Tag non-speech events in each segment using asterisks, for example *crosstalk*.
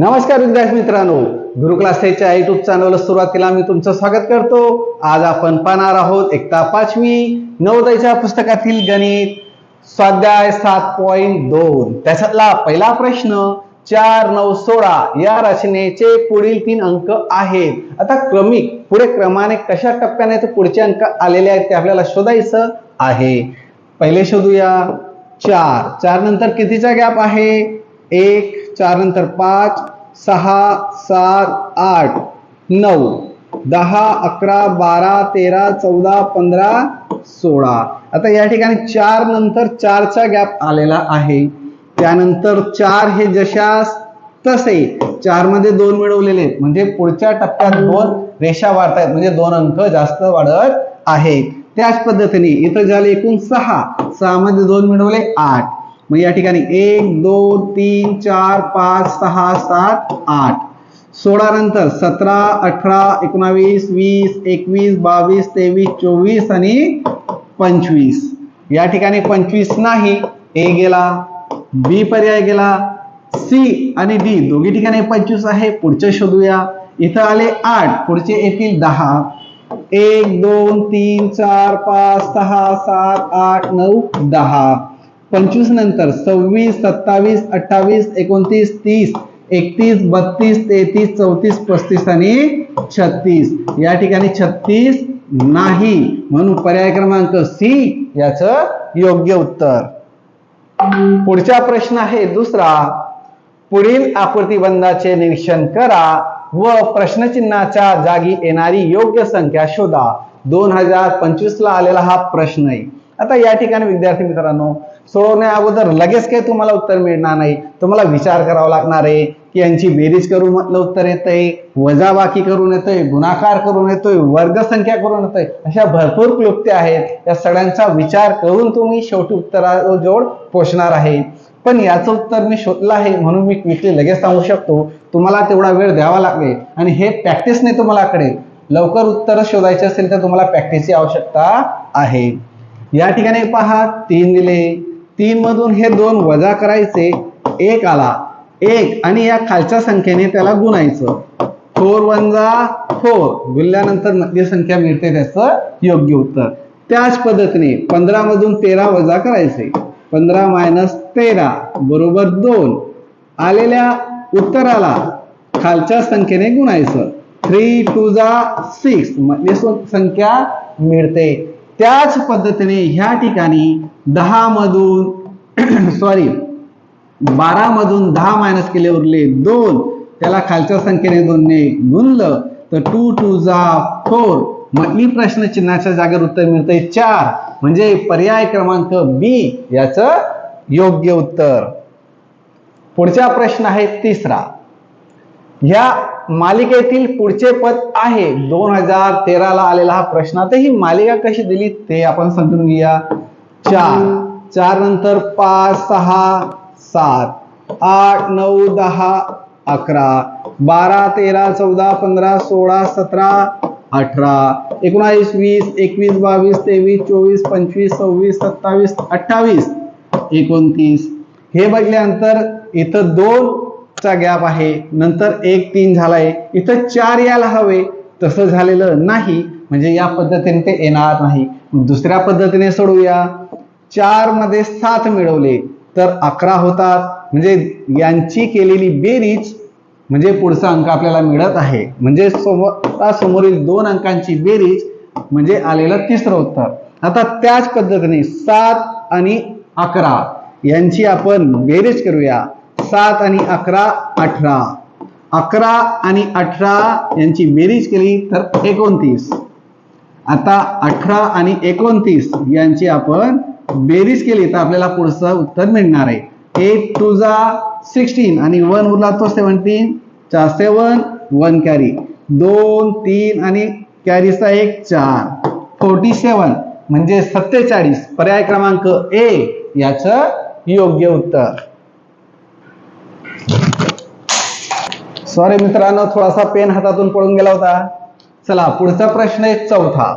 नमस्कार विद्यार्थी मित्रांनो गुरुक्लास क्लासेसच्या युट्यूब चॅनलला सुरुवात केला. मी तुमचं स्वागत करतो. आज आपण पाहणार आहोत एकता पाचवी नवोदयच्या पुस्तकातील गणित स्वाध्याय सात पॉइंट दोन. त्याच्यातला पहिला प्रश्न चार नऊ सोळा या रचनेचे पुढील तीन अंक आहेत. आता क्रमिक पुढे क्रमाने कशा टप्प्याने ते पुढचे अंक आलेले आहेत ते आपल्याला शोधायचं आहे. पहिले शोधूया. चार. चार नंतर कितीचा गॅप आहे? एक चार नंतर पाच सहा सात आठ नऊ दहा अकरा बारा तेरा चौदा पंधरा सोळा. आता या ठिकाणी चार नंतर चारचा गॅप आलेला आहे. त्यानंतर चार हे जशास तसे चारमध्ये दोन मिळवलेले आहेत. म्हणजे पुढच्या टप्प्यात दोन रेषा वाढतायत. म्हणजे दोन अंक जास्त वाढत आहेत. त्याच पद्धतीने इथं झाले एकूण सहा. सहा मध्ये दोन मिळवले आठ. मग या ठिकाणी एक दोन तीन चार पाच सहा सात आठ. सोळा नंतर सतरा अठरा एकोणावीस वीस एकवीस बावीस तेवीस चोवीस आणि पंचवीस. या ठिकाणी पंचवीस नाही ए गेला बी पर्याय गेला सी आणि डी. दोघी ठिकाणी पंचवीस आहे पुढचे शोधूया. इथं आले आठ पुढचे येतील दहा. एक दोन तीन चार पाच सहा सात आठ नऊ दहा. पंचवीस नंतर सव्वीस सत्तावीस अठ्ठावीस एकोणतीस तीस एकतीस बत्तीस तेहतीस चौतीस पस्तीस आणि छत्तीस. या ठिकाणी छत्तीस नाही. म्हणून पर्याय क्रमांक सी याच योग्य उत्तर. पुढचा प्रश्न आहे दुसरा. पुढील आकृतीबंधाचे निरीक्षण करा व प्रश्नचिन्हाच्या जागी येणारी योग्य संख्या शोधा. दोन हजार पंचवीस ला आलेला हा प्रश्न आहे आता या ठिकाणी विद्यार्थी मित्रांनो सोडवण्या अगोदर लगेच काही तुम्हाला उत्तर मिळणार नाही. तुम्हाला विचार करावा लागणार आहे की यांची बेरीज करून म्हटलं उत्तर येतंय वजाबाकी करून येतोय गुणाकार करून येतोय वर्गसंख्या करून येतोय अशा भरपूर क्लुप्त्या आहेत. या सगळ्यांचा विचार करून तुम्ही शेवटी उत्तराजवळ पोचणार आहे. पण याचं उत्तर मी शोधलं आहे म्हणून मी क्विकली लगेच सांगू शकतो. तुम्हाला तेवढा वेळ द्यावा लागेल. आणि हे प्रॅक्टिसने तुम्हाला कळेल. लवकर उत्तर शोधायचे असेल तर तुम्हाला प्रॅक्टिसची आवश्यकता आहे. या ठिकाणी पहा तीन दिले. तीन मधून हे दोन वजा करायचे एक आला. एक आणि या खालच्या संख्येने त्याला गुणायचं. फोर वन जा फोर. गुणल्यानंतर नक्की संख्या मिळते त्याचं योग्य उत्तर. त्याच पद्धतीने पंधरा मधून तेरा वजा करायचे. पंधरा मायनस तेरा बरोबर दोन. आलेल्या उत्तराला खालच्या संख्येने गुणायचं. थ्री टू जा सिक्स म्हणजे संख्या मिळते. त्याच पद्धतीने ह्या ठिकाणी *clears throat* दहा मधून सॉरी बारा मधून दहा मायनस केले उरले दोन. त्याला खालच्या संख्येने दोनने गुणलं तर टू टू जा फोर मग ई प्रश्न चिन्हाच्या जागेवर उत्तर मिळतंय चार. म्हणजे पर्याय क्रमांक बी याचं योग्य उत्तर. पुढचा प्रश्न आहे तिसरा. ह्या मालिकेतील पुढचे पद आहे. दोन हजार तेराला आलेला हा प्रश्न. आता ही मालिका कशी दिली ते आपण समजून घेऊया. चार. चार नंतर पाच सहा सात. आठ नऊ दहा अकरा. बारा तेरा चौदा पंधरा सोळा सतरा अठरा. एकोणावीस वीस एकवीस बावीस तेवीस चोवीस पंचवीस सव्वीस सत्तावीस अठ्ठावीस एकोणतीस. हे बघल्यानंतर इथं दोन चा गॅप आहे. नंतर एक तीन झालाय. इथं चार यायला हवे. तसं झालेलं नाही. म्हणजे या पद्धतीने ते येणार नाही. दुसऱ्या पद्धतीने सोडूया. चारमध्ये सात मिळवले. तर अकरा होतात. म्हणजे यांची केलेली बेरीज म्हणजे पुढचा अंक आपल्याला मिळत आहे. म्हणजे समोर समोरील दोन अंकांची बेरीज म्हणजे आलेलं तिसरं उत्तर. आता त्याच पद्धतीने सात आणि अकरा यांची आपण बेरीज करूया. सात आणि अकरा अठरा. अकरा आणि अठरा यांची बेरीज केली तर एकोणतीस. आता अठरा आणि एकोणतीस यांची आपण बेरीज केली तर आपल्याला पुढचं उत्तर मिळणार आहे. एट टू जा सिक्स्टीन आणि वन उरला तो सेवन्टीन चार सेवन वन कॅरी दोन तीन आणि कॅरीचा एक चार. फोर्टी सेवन म्हणजे सत्तेचाळीस. पर्याय क्रमांक ए याचं योग्य उत्तर. सॉरी मित्रांनो थोडासा पेन हातातून पडून गेला होता. चला पुढचा प्रश्न आहे चौथा.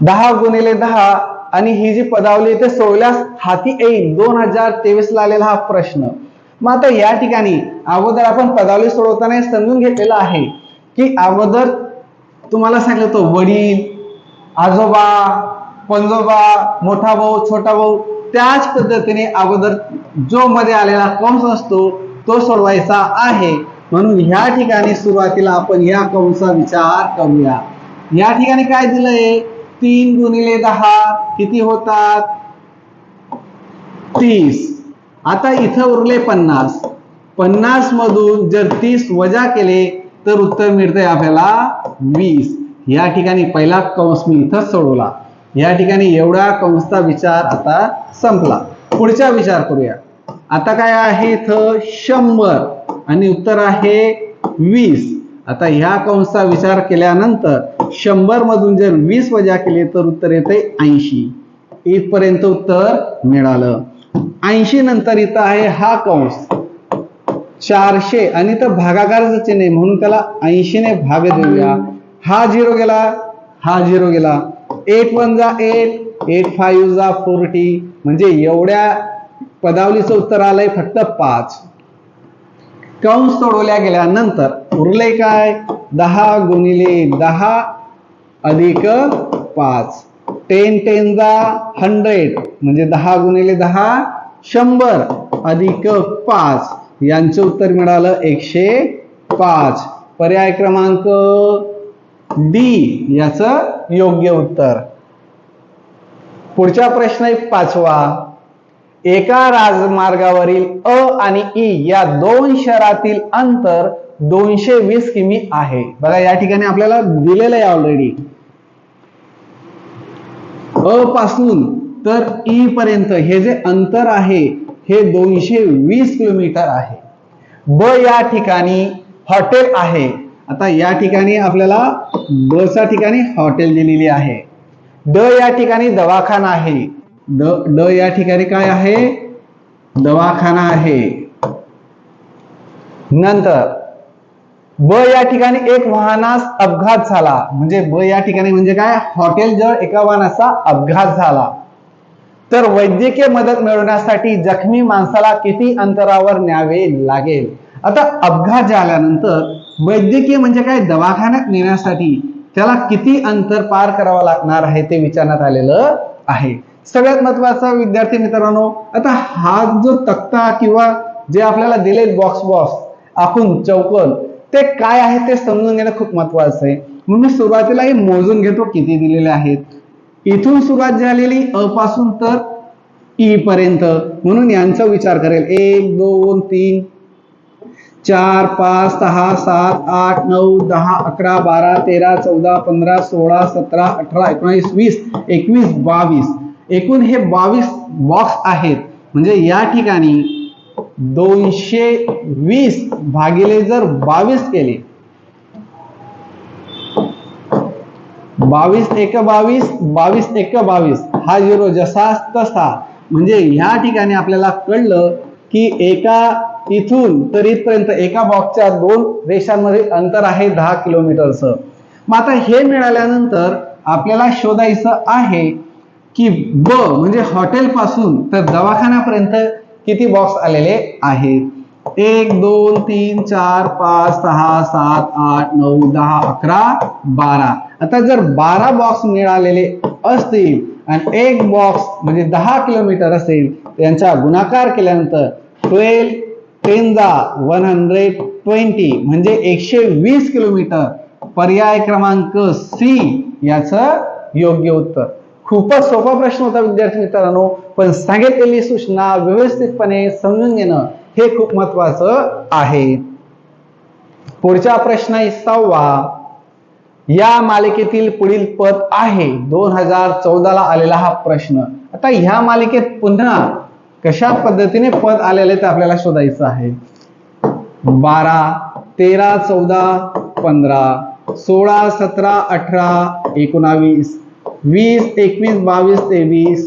दहा गुणिले दहा आणि ही जी पदावली ते सोडल्यास हाती येईल. दोन हजार तेवीस ला आलेला हा प्रश्न. मग आता या ठिकाणी अगोदर आपण पदावली सोडवताना समजून घेतलेलं आहे की अगोदर तुम्हाला सांगितलं होतं वडील आजोबा पंजोबा मोठा भाऊ छोटा भाऊ त्याच पद्धतीने अगोदर जो मध्ये आलेला कंस असतो तो सोडवायचा आहे. म्हणून ह्या ठिकाणी सुरुवातीला आपण या कंसा विचार करूया. या ठिकाणी काय दिलंय? तीन गुणिले दहा किती होतात? तीस. आता इथं उरले पन्नास. पन्नास मधून जर तीस वजा केले तर उत्तर मिळतंय आपल्याला वीस. या ठिकाणी पहिला कंस मी इथं सोडवला. या ठिकाणी एवढा कंसचा विचार आता संपला. पुढचा विचार करूया. आता काय आहे इथं? शंभर. आणि उत्तर आहे वीस. आता ह्या कंसचा विचार केल्यानंतर शंभर मधून जर वीस वजा केले तर उत्तर येते ऐंशी. इथपर्यंत उत्तर मिळालं. ऐंशी नंतर इथं आहे हा कंस. चारशे. आणि तर भागाकाराचं चिन्ह आहे म्हणून त्याला ऐंशीने भाग देऊया. हा झिरो गेला. हा झिरो गेला. एट वन जा एट एट फाईव्ह जा फोर्टी म्हणजे एवढ्या पदावलीचं उत्तर आलंय फक्त पाच. कंस सोडवल्या गेल्यानंतर उरले काय? दहा गुणिले दहा अधिक पाच. टेन टेन जा हंड्रेड म्हणजे दहा गुणिले दहा शंभर अधिक पाच. यांचं उत्तर मिळालं एकशे पाच. पर्याय क्रमांक डी याचं योग्य उत्तर. पुढचा प्रश्न आहे पाचवा. एका राजमार्गावरील अ आणि ई या दोन शहरातील अंतर दोनशे वीस किमी आहे. बघा या ठिकाणी आपल्याला दिलेलं आहे ऑलरेडी अ पासून तर ई पर्यंत हे जे अंतर आहे हे दोनशे वीस किलोमीटर आहे. ब या ठिकाणी हॉटेल आहे. आता या ठिकाणी आपल्याला ब च्या ठिकाणी हॉटेल दिलेली आहे. ड या ठिकाणी दवाखाना आहे. ड ड या ठिकाणी काय आहे? दवाखाना आहे. नंतर ब या ठिकाणी एक वाहनास अपघात झाला. म्हणजे ब या ठिकाणी म्हणजे काय? हॉटेल जवळ एका वाहनाचा अपघात झाला. तर वैद्यकीय मदत मिळवण्यासाठी जखमी माणसाला किती अंतरावर न्यावे लागेल? आता अपघात झाल्यानंतर वैद्यकीय म्हणजे काय? दवाखान्यात नेण्यासाठी त्याला किती अंतर पार करावं लागणार आहे ते विचारण्यात आलेलं आहे. सगळ्यात महत्त्वाचा विद्यार्थी मित्रांनो आता हा जो तक्ता किंवा जे आपल्याला दिले बॉक्स बॉक्स आपण चौकन ते काय आहे ते समजून घेणं खूप महत्वाचं आहे. म्हणून मी सुरुवातीला हे मोजून घेतो किती दिलेले आहेत. इथून सुरुवात झालेली अ पासून तर ई पर्यंत. म्हणून यांचा विचार करेल. एक दोन तीन चार पाच सहा सात आठ नऊ दहा अकरा बारा तेरा चौदा पंधरा सोळा सतरा अठरा एकोणीस वीस एकवीस बावीस. एकूण हे बावीस बॉक्स आहेत. म्हणजे या ठिकाणी दोनशे वीस भागिले जर बावीस केले. बावीस एक बावीस बावीस एक बावीस हा झिरो जसा तसा. म्हणजे ह्या ठिकाणी आपल्याला कळलं की एका इथून तर इथपर्यंत एका बॉक्सच्या दोन रेषांमध्ये अंतर आहे दहा किलोमीटरचं. मग आता हे मिळाल्यानंतर आपल्याला शोधायचं आहे की ब म्हणजे हॉटेल पासून तर दवाखान्यापर्यंत किती बॉक्स आलेले आहेत? एक दोन तीन चार पाच सहा सात आठ नऊ दहा अकरा बारा. आता जर बारा बॉक्स मिळालेले असतील आणि एक बॉक्स म्हणजे दहा किलोमीटर असेल त्यांचा गुणाकार केल्यानंतर ट्वेल्व टेन जा वन हंड्रेड ट्वेंटी म्हणजे एकशे वीस किलोमीटर पर्याय क्रमांक सी याचं योग्य उत्तर. खूपच सोपा प्रश्न होता विद्यार्थी मित्रांनो पण सांगितलेली सूचना व्यवस्थितपणे समजून घेणं हे खूप महत्वाचं आहे. पुढचा प्रश्न आहे सहावा. या मालिकेतील पुढील पद आहे. दोन हजार चौदाला आलेला हा प्रश्न. आता ह्या मालिकेत पुन्हा कशा पद्धतीने पद आलेले ते आपल्याला शोधायचं आहे. बारा तेरा चौदा पंधरा सोळा सतरा अठरा एकोणावीस वीस एकवीस बावीस तेवीस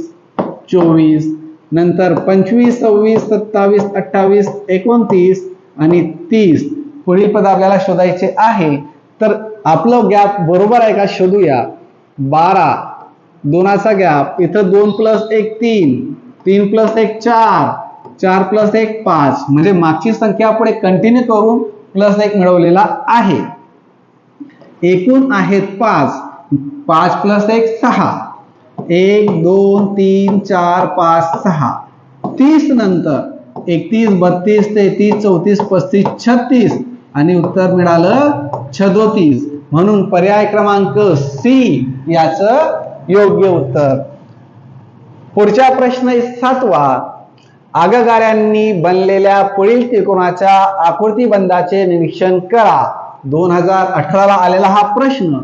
चोवीस नंतर पंचवीस सव्वीस सत्तावीस अठ्ठावीस एकोणतीस आणि तीस पुढील पद आपल्याला शोधायचे आहे. तर आपलं गॅप बरोबर आहे का? शोधूया. बारा. दोनाचा गॅप इथं दोन प्लस एक तीन. तीन प्लस एक चार. चार प्लस एक पाच. म्हणजे मागची संख्या पुढे कंटिन्यू करून प्लस एक मिळवलेला आहे. एकूण आहेत पाच. पाच प्लस एक सहा. एक दोन तीन चार पाच सहा. तीस नंतर एकतीस बत्तीस तेहतीस चौतीस पस्तीस छत्तीस. आणि उत्तर मिळालं छदोतीस. म्हणून पर्याय क्रमांक सी याचं योग्य उत्तर. पुढचा प्रश्न सातवा. आगगाऱ्यांनी बनलेल्या पुढील त्रिकोणाच्या आकृतीबंधाचे निरीक्षण करा. दोन हजार अठराला आलेला हा प्रश्न.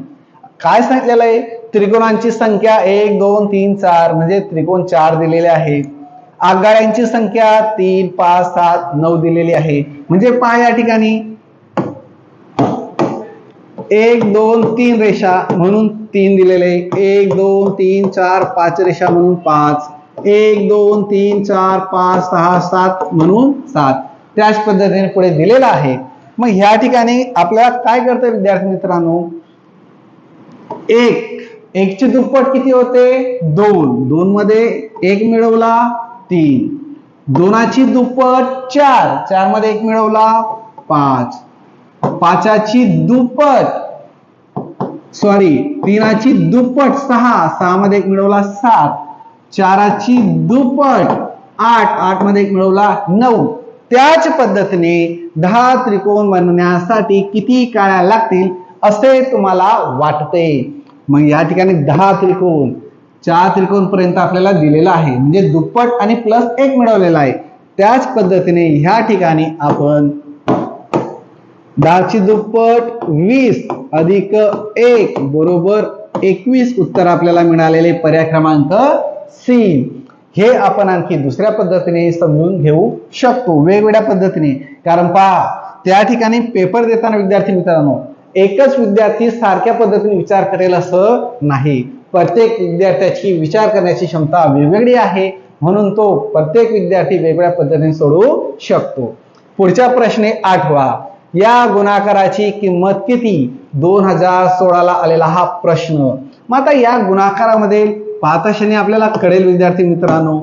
काय सांगितलेलं आहे? त्रिकोणांची संख्या एक दोन तीन चार म्हणजे त्रिकोण चार दिलेले आहे. आगगाड्यांची संख्या तीन पाच सात नऊ दिलेली आहे. म्हणजे पहा या ठिकाणी. एक दोन तीन रेषा म्हणून तीन दिलेले एक दोन तीन चार पाच रेषा म्हणून पाच. एक दोन तीन चार पाच सहा सात म्हणून सात. त्याच पद्धतीने पुढे दिलेला आहे. मग ह्या ठिकाणी आपल्याला काय करतं विद्यार्थी मित्रांनो? एक. एकचे दुप्पट किती होते? दोन. दोन मध्ये एक मिळवला तीन. दोनाची दुप्पट चार. चारमध्ये एक मिळवला पाच. पाचाची दुप्पट सॉरी तीनाची दुप्पट सहा. सहा मध्ये एक मिळवला सात. चाराची दुप्पट आठ. आठमध्ये एक मिळवला नऊ. त्याच पद्धतीने दहा त्रिकोण बनवण्यासाठी किती काळ्या लागतील असे तुम्हाला वाटते. मग या ठिकाणी दहा त्रिकोण चार त्रिकोण पर्यंत आपल्याला दिलेला आहे. म्हणजे दुप्पट आणि प्लस एक मिळवलेला आहे. त्याच पद्धतीने ह्या ठिकाणी आपण दहाची दुप्पट वीस अधिक एक बरोबर एकवीस उत्तर आपल्याला मिळालेले पर्याय क्रमांक सी हे आपण आणखी दुसऱ्या पद्धतीने समजून घेऊ शकतो. वेगवेगळ्या पद्धतीने. कारण पहा त्या ठिकाणी पेपर देताना विद्यार्थी मित्रांनो एकच विद्यार्थी सारख्या पद्धतीने विचार करेल असं नाही. प्रत्येक विद्यार्थ्याची विचार करण्याची क्षमता वेगवेगळी आहे. म्हणून तो प्रत्येक विद्यार्थी वेगळ्या पद्धतीने सोडवू शकतो. पुढचा प्रश्ने आठवा. या गुणाकाराची किंमत किती? दोन हजार सोळाला आलेला हा प्रश्न. मग आता या गुणाकारामध्ये पाहता आपल्याला कळेल विद्यार्थी मित्रांनो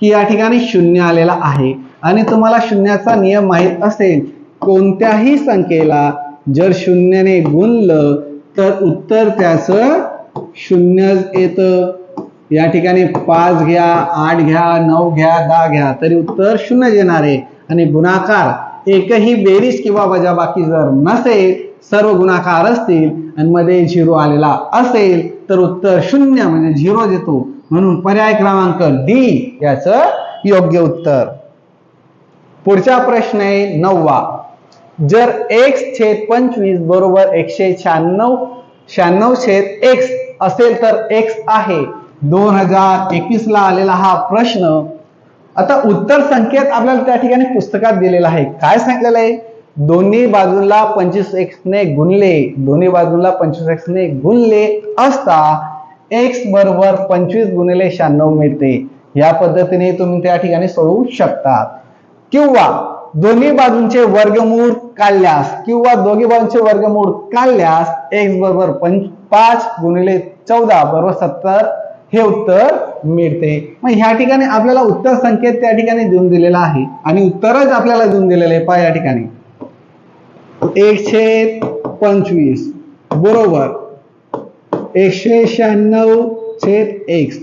की या ठिकाणी शून्य आलेला आहे. आणि तुम्हाला शून्याचा नियम माहीत असेल कोणत्याही संख्येला जर शून्याने गुणलं तर उत्तर त्याचं शून्य येतं. या ठिकाणी पाच घ्या आठ घ्या नऊ घ्या दहा घ्या तरी उत्तर शून्य येणार आहे. आणि गुणाकार एकही बेरीज किंवा वजाबाकी जर नसेल सर्व गुणाकार असतील आणि मध्ये झिरो आलेला असेल तर उत्तर शून्य म्हणजे झिरो देतो म्हणून पर्याय क्रमांक डी याचं योग्य उत्तर. पुढचा प्रश्न आहे नववा. जर एक्स छेद पंचवीस बरोबर एकशे शहाण्णव शहाण्णव छेद एक्स असेल तर एक्स आहे. दोन हजार एकवीस ला आलेला हा प्रश्न. आता उत्तर संकेत आपल्याला त्या ठिकाणी पुस्तकात दिलेला आहे. काय सांगितलेलं आहे? दोन्ही बाजूला पंचवीस एक्स ने गुणले दोन्ही बाजूला पंचवीस एक्स ने गुणले असता एक्स बरोबर पंचवीस गुणिले शहाण्णव मिळते. या पद्धतीने तुम्ही त्या ठिकाणी सोडवू शकता. किंवा दोन्ही बाजूंचे वर्गमूळ काढल्यास किंवा दोन्ही बाजूंचे वर्गमूळ काढल्यास एक्स बरोबर पंच पाच गुणिले चौदा बरोबर सत्तर हे उत्तर मिळते. मग ह्या ठिकाणी आपल्याला उत्तर संकेत त्या ठिकाणी देऊन दिलेला आहे. आणि उत्तरच आपल्याला देऊन दिलेलं आहे पहा या ठिकाणी. एकशे पंचवीस बरोबर एकशे शहाण्णव छेद एक्स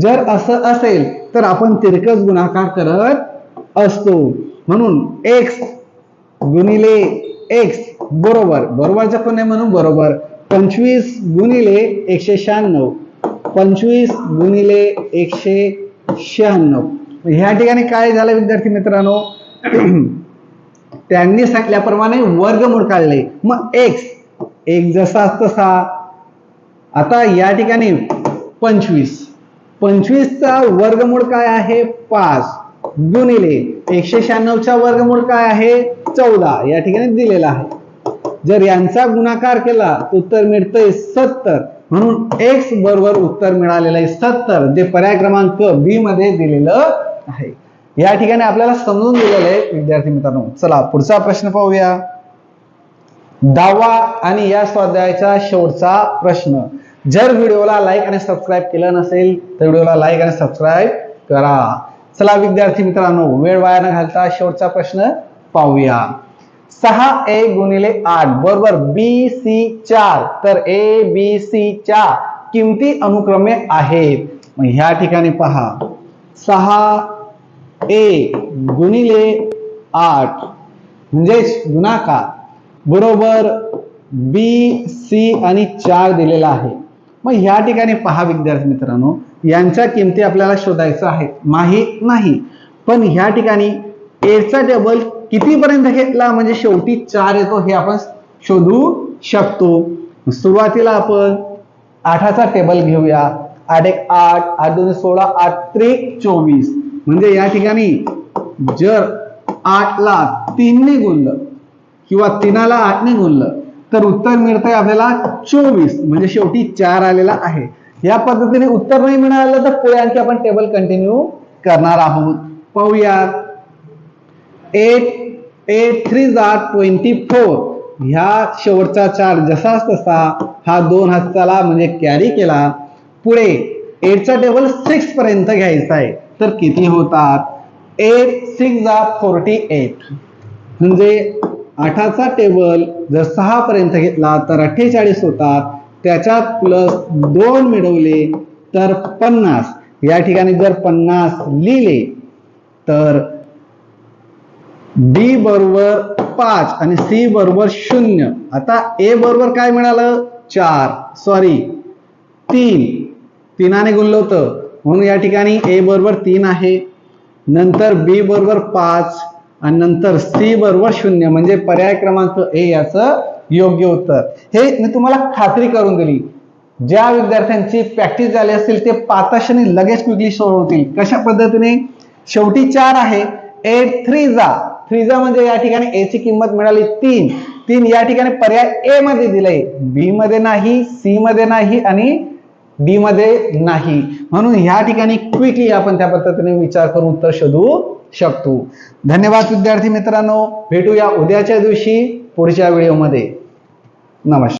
जर असं असेल तर आपण तिरकस गुणाकार करत असतो. म्हणून एक्स गुणिले एक्स बरोबर बरोबरचं पण आहे म्हणून बरोबर. पंचवीस गुणिले एकशे शहाण्णव. पंचवीस गुणिले एकशे शहाण्णव. ह्या ठिकाणी काय झालं विद्यार्थी मित्रांनो? *clears throat* त्यांनी सांगितल्याप्रमाणे वर्गमूळ काढले. मग एक्स एक जसा तसा. आता या ठिकाणी पंचवीस. पंचवीसचा वर्गमूळ काय आहे? पाच. गुणिले एकशे शहाण्णवचा वर्गमूळ काय आहे? चौदा. या ठिकाणी दिलेला आहे. जर यांचा गुणाकार केला तर उत्तर मिळतंय सत्तर. म्हणून एक्स बरोबर उत्तर मिळालेलं आहे सत्तर. जे पर्याय क्रमांक बी मध्ये दिलेलं आहे. या ठिकाणी आपल्याला समजून दिलेलं आहे विद्यार्थी मित्रांनो. चला पुढचा प्रश्न पाहूया. दहावा आणि या स्वाध्यायाचा शेवटचा प्रश्न. जर व्हिडिओला लाईक आणि सबस्क्राईब केलं नसेल तर व्हिडिओला लाईक आणि सबस्क्राईब करा. चला विद्यार्थी मित्रांनो वेळ वाया न घालता शेवटचा प्रश्न पाहूया. सहा ए गुणिले आठ बरोबर बी सी चार. तर ए बी सी च्या किमती अनुक्रमे आहेत. मग ह्या ठिकाणी पहा. सहा ए गुणिले आठ म्हणजेच गुणाकार. बरोबर बी सी आणि चार दिलेला आहे. मग ह्या ठिकाणी पहा विद्यार्थी मित्रांनो यांच्या किमती आपल्याला शोधायचं आहे माहीत नाही. पण ह्या ठिकाणी एचा टेबल कितीपर्यंत घेतला? म्हणजे शेवटी चार येतो हे आपण शोधू शकतो. सुरुवातीला आपण आठाचा टेबल घेऊया. आठ एक आठ आठ दोन सोळा आठ त्रिक चोवीस. म्हणजे या ठिकाणी जर आठला तीनने गुणलं किंवा तीनाला आठने गुणलं तर उत्तर मिळतंय आपल्याला चोवीस. म्हणजे शेवटी चार आलेला आहे. या पद्धतीने उत्तर नाही मिळालं तर पुढे आणखी आपण टेबल कंटिन्यू करणार आहोत. पाहूयात. एट एट थ्री जा ट्वेंटी फोर ह्या शेवटचा चार जसाच तसा हा दोन हस्ताला म्हणजे कॅरी केला. पुढे एटचा टेबल सिक्स पर्यंत घ्यायचा आहे. तर किती होतात? एट सिक्स जा फोर्टी एट म्हणजे आठाचा टेबल जर सहा पर्यंत घेतला तर अठ्ठेचाळीस होतात. त्याच्यात प्लस दोन मिळवले तर पन्नास. या ठिकाणी जर पन्नास लिहिले तर डी बरोबर पाच आणि सी बरोबर शून्य. आता ए बरोबर काय मिळालं? चार. सॉरी तीन. तीनाने गुणलं होतं. म्हणून या ठिकाणी ए बरोबर तीन आहे. नंतर बी बरोबर पाच आणि नंतर सी बरोबर शून्य. म्हणजे पर्याय क्रमांक ए याचं योग्य उत्तर. हे मी तुम्हाला खात्री करून दिली. ज्या विद्यार्थ्यांची प्रॅक्टिस झाली असेल ते पाताशाने लगेच क्विकली सोडवतील कशा पद्धतीने? शेवटी चार आहे. एट थ्री जा. थ्री जा म्हणजे या ठिकाणी ए ची किंमत मिळाली तीन. तीन या ठिकाणी पर्याय ए मध्ये दिलाय. बी मध्ये नाही सी मध्ये नाही आणि डी मध्ये नाही. म्हणून ह्या ठिकाणी क्विकली आपण त्या पद्धतीने विचार करून उत्तर शोधू शकतो. धन्यवाद विद्यार्थी मित्रांनो. भेटूया उद्याच्या दिवशी. पुढच्या व्हिडिओमध्ये. नमस्कार.